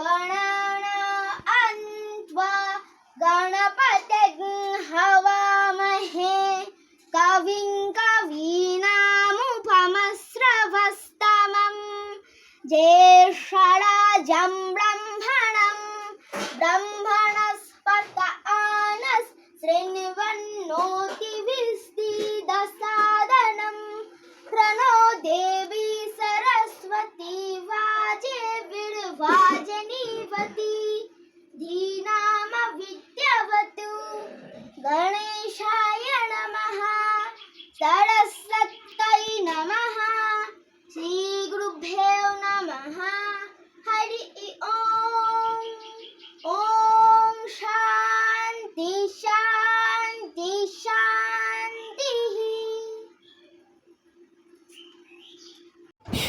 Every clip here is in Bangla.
गणाना अन्त्वा गणपतिं हवामहे कविं कवीनामुपमस्रवस्तमम्। ज्येष्ठराजं ब्रह्मणं ब्रह्मणस्पत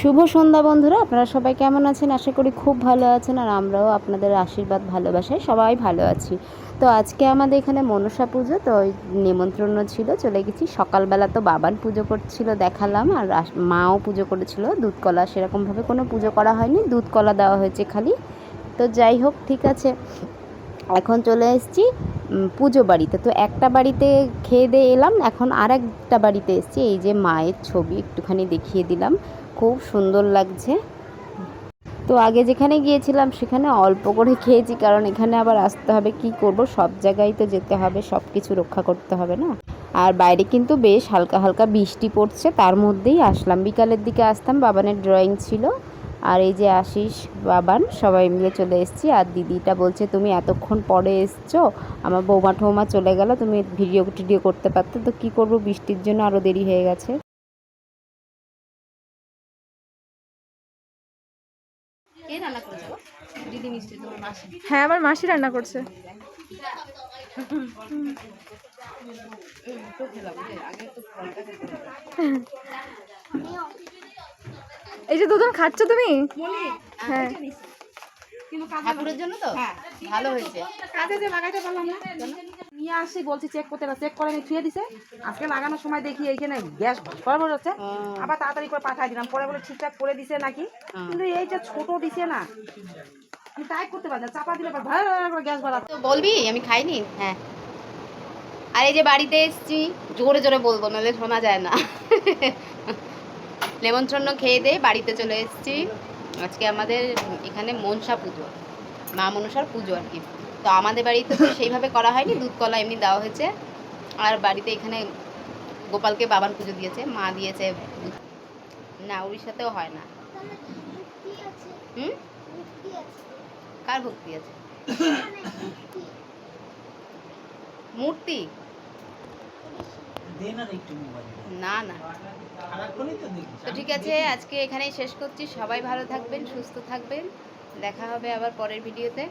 শুভ সন্ধ্যা বন্ধুরা, আপনারা সবাই কেমন আছেন? আশা করি খুব ভালো আছেন আর আমরাও আপনাদের আশীর্বাদ ভালোবাসায় সবাই ভালো আছি। তো আজকে আমাদের এখানে মনসা পুজো, তো ওই নিমন্ত্রণ ছিল, চলে গেছি। সকালবেলা তো বাবান পুজো করছিল, দেখালাম আর মাও পুজো করেছিল। দুধ কলা সেরকমভাবে কোনো পুজো করা হয়নি দুধ কলা দেওয়া হয়েছে খালি। তো যাই হোক, ঠিক আছে। এখন চলে এসেছি পুজো বাড়িতে। তো একটা বাড়িতে খেয়ে দিয়ে এলাম, এখন আর একটা বাড়িতে এসেছি। এই যে মায়ের ছবি একটুখানি দেখিয়ে দিলাম। খুব সুন্দর লাগছে। তো আগে যেখানে গিয়েছিলাম সেখানে অল্প করে খেয়েছি, কারণ এখানে আবার আসতে হবে, কি করব? সব জায়গায় তো যেতে হবে সব কিছু রক্ষা করতে হবে না। আর বাইরে কিন্তু বেশ হালকা হালকা বৃষ্টি পড়ছে, তার মধ্যেই আসলাম। বিকালের দিকে আসতাম, বাবানের ড্রয়িং ছিল। আর এই যে আশিস, বাবান, সবাই মিলে চলে এসেছি। আর দিদিটা বলছে, তুমি এতক্ষণ পরে এসছো, আমার বৌমা ঠৌমা চলে গেল, তুমি ভিডিও টিডিও করতে পারতে। তো কি করব? বৃষ্টির জন্য আরও দেরি হয়ে গেছে। হ্যাঁ আমার মাসি রান্না করছে। এই যে দুজন খাচ্ছ তুমি? হ্যাঁ। ঠাকুরের জন্য তো? ভালো হয়েছে। কাজে যে লাগাইতে পারলাম না। নিয়ে আসি বলছি চেক করতে না চেক করে ছুঁয়ে দিছে। আজকে লাগানোর সময় দেখি এইখানে গ্যাস হচ্ছে আবার তাড়াতাড়ি করে পাঠাই দিলাম। পরে বলে ঠিকঠাক করে দিছে নাকি? কিন্তু এইটা ছোট দিছে না। আমি টাইপ করতে পারি না চাপা দিলে করে গ্যাস বাড়াচ্ছে তো বলবি আমি খাইনি? হ্যাঁ। আর এই যে বাড়িতে এসেছি জোরে জোরে বলব নাহলে শোনা যায় না। নেমন্ত্রণ খেয়ে দিয়ে বাড়িতে চলে এসেছি। আজকে আমাদের এখানে মনসা পুজো মা মনসার পুজো আর কি। তো আমাদের বাড়িতে তো সেইভাবে করা হয়নি দুধ কলা এমনি দেওয়া হয়েছে। আর বাড়িতে এখানে গোপালকে বাবার পুজো দিয়েছে মা দিয়েছে। না উড়িষ্যাতেও হয় না। হুম? কার ভক্তি আছে? মূর্তি? না না তো ঠিক আছে আজকে এখানেই শেষ করছি। সবাই ভালো থাকবেন সুস্থ থাকবেন। দেখা হবে আবার পরের ভিডিওতে।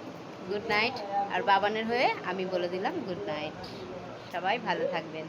Good night. আর বাবানের হয়ে আমি বলে দিলাম গুড নাইট। সবাই ভালো থাকবেন।